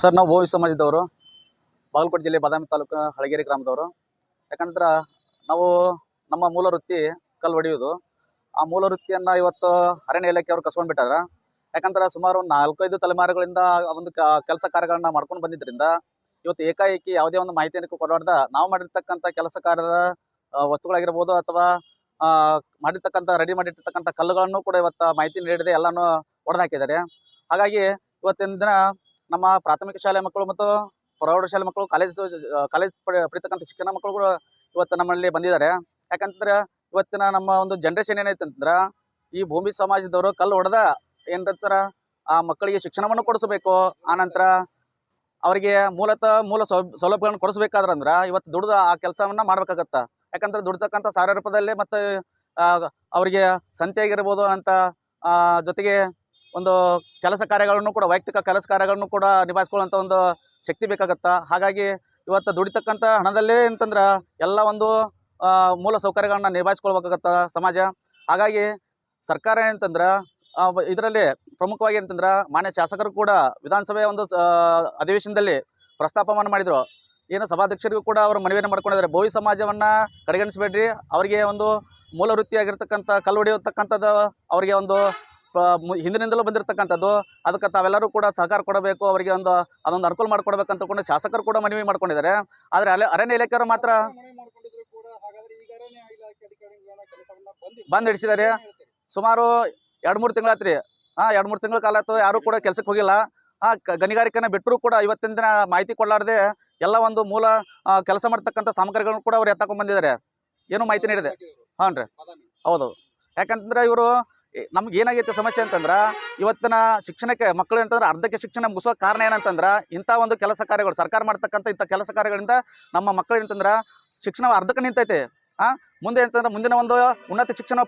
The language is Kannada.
ಸರ್, ನಾವು ಓವಿ ಸಮಾಜದವರು, ಬಾಗಲಕೋಟೆ ಜಿಲ್ಲೆ ಬಾದಾಮಿ ತಾಲೂಕು ಹಳಗೇರಿ ಗ್ರಾಮದವರು. ಯಾಕಂದ್ರೆ ನಾವು ನಮ್ಮ ಮೂಲ ವೃತ್ತಿ ಕಲ್ಲು ಹೊಡೆಯೋದು ಆ ಮೂಲ ವೃತ್ತಿಯನ್ನು ಇವತ್ತು ಅರಣ್ಯ ಇಲಾಖೆ ಅವರು ಕಸ್ಕೊಂಡ್ಬಿಟ್ಟಾರ ಯಾಕಂದ್ರೆ ಸುಮಾರು ನಾಲ್ಕೈದು ತಲೆಮಾರುಗಳಿಂದ ಒಂದು ಕೆಲಸ ಕಾರ್ಯಗಳನ್ನ ಮಾಡ್ಕೊಂಡು ಬಂದಿದ್ದರಿಂದ ಇವತ್ತು ಏಕಾಏಕಿ ಯಾವುದೇ ಒಂದು ಮಾಹಿತಿಯನ್ನು ಕೊಡಬಾರ್ದ ನಾವು ಮಾಡಿರ್ತಕ್ಕಂಥ ಕೆಲಸ ಕಾರ್ಯದ ವಸ್ತುಗಳಾಗಿರ್ಬೋದು ಅಥವಾ ಮಾಡಿರ್ತಕ್ಕಂಥ ರೆಡಿ ಮಾಡಿರ್ತಕ್ಕಂಥ ಕಲ್ಲುಗಳನ್ನು ಕೂಡ ಇವತ್ತು ಮಾಹಿತಿ ನೀಡದೆ, ಎಲ್ಲಾನು ಹೊಡೆದಾಕಿದ್ದಾರೆ ಹಾಗಾಗಿ ಇವತ್ತಿನ ದಿನ ನಮ್ಮ ಪ್ರಾಥಮಿಕ ಶಾಲೆ ಮಕ್ಕಳು ಮತ್ತು ಪ್ರೌಢಶಾಲೆ ಮಕ್ಕಳು ಕಾಲೇಜ್ ಕಾಲೇಜ್ ಪಡಿತಕ್ಕಂಥ ಶಿಕ್ಷಣ ಮಕ್ಕಳು ಕೂಡ ಇವತ್ತು ನಮ್ಮಲ್ಲಿ ಬಂದಿದ್ದಾರೆ. ಯಾಕಂತಂದ್ರೆ ಇವತ್ತಿನ ನಮ್ಮ ಒಂದು ಜನ್ರೇಷನ್ ಏನೈತೆ ಅಂತಂದ್ರೆ ಈ ಭೂಮಿ ಸಮಾಜದವರು ಕಲ್ಲು ಹೊಡೆದ ಏನಂತಾರ ಆ ಮಕ್ಕಳಿಗೆ ಶಿಕ್ಷಣವನ್ನು ಕೊಡಿಸಬೇಕು. ಆನಂತರ ಅವರಿಗೆ ಮೂಲತಃ ಮೂಲ ಸೌಲಭ್ಯಗಳನ್ನು ಕೊಡಿಸ್ಬೇಕಾದ್ರೆ ಅಂದ್ರೆ ಇವತ್ತು ದುಡ್ದು ಆ ಕೆಲಸವನ್ನ ಮಾಡ್ಬೇಕಾಗತ್ತ. ಯಾಕಂದ್ರೆ ದುಡ್ತಕ್ಕಂಥ ಸಾರ ರೂಪದಲ್ಲಿ ಮತ್ತು ಅವರಿಗೆ ಸಂತೆ ಆಗಿರ್ಬೋದು ಅಂತ ಜೊತೆಗೆ ಒಂದು ಕೆಲಸ ಕಾರ್ಯಗಳನ್ನು ಕೂಡ, ವೈಯಕ್ತಿಕ ಕೆಲಸ ಕಾರ್ಯಗಳನ್ನು ಕೂಡ ನಿಭಾಯಿಸ್ಕೊಳ್ಳುವಂಥ ಒಂದು ಶಕ್ತಿ ಬೇಕಾಗತ್ತ? ಹಾಗಾಗಿ ಇವತ್ತು ದುಡಿತಕ್ಕಂಥ ಹಣದಲ್ಲೇ ಅಂತಂದ್ರೆ ಎಲ್ಲ ಒಂದು ಮೂಲ ಸೌಕರ್ಯಗಳನ್ನ ನಿಭಾಯಿಸ್ಕೊಳ್ಬೇಕಾಗತ್ತೆ ಸಮಾಜ? ಹಾಗಾಗಿ ಸರ್ಕಾರ ಏನಂತಂದ್ರೆ ಇದರಲ್ಲಿ ಪ್ರಮುಖವಾಗಿ ಏನಂತಂದ್ರೆ ಮಾನ್ಯ ಶಾಸಕರು ಕೂಡ ವಿಧಾನಸಭೆಯ ಒಂದು ಅಧಿವೇಶನದಲ್ಲಿ ಪ್ರಸ್ತಾಪವನ್ನು ಮಾಡಿದರು. ಏನು ಸಭಾಧ್ಯಕ್ಷರಿಗೂ ಕೂಡ ಅವರು ಮನವಿಯನ್ನು ಮಾಡ್ಕೊಂಡಿದ್ದಾರೆ. ಬೋವಿ ಸಮಾಜವನ್ನು ಕಡೆಗಣಿಸಬೇಡ್ರಿ. ಅವರಿಗೆ ಒಂದು ಮೂಲ ವೃತ್ತಿಯಾಗಿರ್ತಕ್ಕಂಥ, ಕಲ್ಲು ಹೊಡೆಯತಕ್ಕಂಥದ್ದು ಅವರಿಗೆ ಒಂದು ಹಿಂದಿನಿಂದಲೂ ಬಂದಿರತಕ್ಕಂಥದ್ದು. ಅದಕ್ಕೆ ತಾವೆಲ್ಲರೂ ಕೂಡ ಸಹಕಾರ ಕೊಡಬೇಕು. ಅವರಿಗೆ ಒಂದು, ಅದೊಂದು ಅನುಕೂಲ ಮಾಡಿಕೊಡ್ಬೇಕಂತ ಕೂಡ ಶಾಸಕರು ಕೂಡ ಮನವಿ ಮಾಡ್ಕೊಂಡಿದ್ದಾರೆ. ಆದರೆ ಅಲ್ಲಿ ಅರಣ್ಯ ಇಲಾಖೆಯವರು ಮಾತ್ರ ಬಂದ್ ಹಿಡಿಸಿದ್ದಾರೆ. ಸುಮಾರು ಎರಡು ಮೂರು ತಿಂಗಳಾತ್ರಿ ಹಾಂ, ಎರಡು ಮೂರು ತಿಂಗಳ ಕಾಲ ಆಯ್ತು ಯಾರೂ ಕೂಡ ಕೆಲಸಕ್ಕೆ ಹೋಗಿಲ್ಲ. ಆ ಗಣಿಗಾರಿಕೆನ ಬಿಟ್ಟರೂ ಕೂಡ ಇವತ್ತಿನ ದಿನ ಮಾಹಿತಿ ಕೊಡಲಾರದೆ ಎಲ್ಲ ಒಂದು ಮೂಲ ಕೆಲಸ ಮಾಡ್ತಕ್ಕಂಥ ಸಾಮಗ್ರಿಗಳನ್ನು ಕೂಡ ಅವ್ರು ಎತ್ತಾಕೊಂಡ್ ಬಂದಿದ್ದಾರೆ. ಏನು ಮಾಹಿತಿ ನೀಡಿದೆ? ಹಾಂ ರೀ ಹೌದು. ಯಾಕಂತಂದ್ರೆ ಇವರು ನಮ್ಗೆ ಏನಾಗೈತೆ ಸಮಸ್ಯೆ ಅಂತಂದ್ರೆ, ಇವತ್ತಿನ ಶಿಕ್ಷಣಕ್ಕೆ ಮಕ್ಕಳು ಅಂತಂದ್ರೆ ಅರ್ಧಕ್ಕೆ ಶಿಕ್ಷಣ ಮುಗಿಸೋ ಕಾರಣ ಏನಂತಂದ್ರೆ, ಇಂಥ ಒಂದು ಕೆಲಸ ಕಾರ್ಯಗಳು, ಸರ್ಕಾರ ಮಾಡ್ತಕ್ಕಂಥ ಇಂಥ ಕೆಲಸ ಕಾರ್ಯಗಳಿಂದ ನಮ್ಮ ಮಕ್ಕಳು ಏನಂತಂದ್ರೆ, ಶಿಕ್ಷಣ ಅರ್ಧಕ್ಕೆ ನಿಂತೈತೆ. ಆ, ಮುಂದೆ ಅಂತಂದ್ರೆ ಮುಂದಿನ ಒಂದು ಉನ್ನತ ಶಿಕ್ಷಣ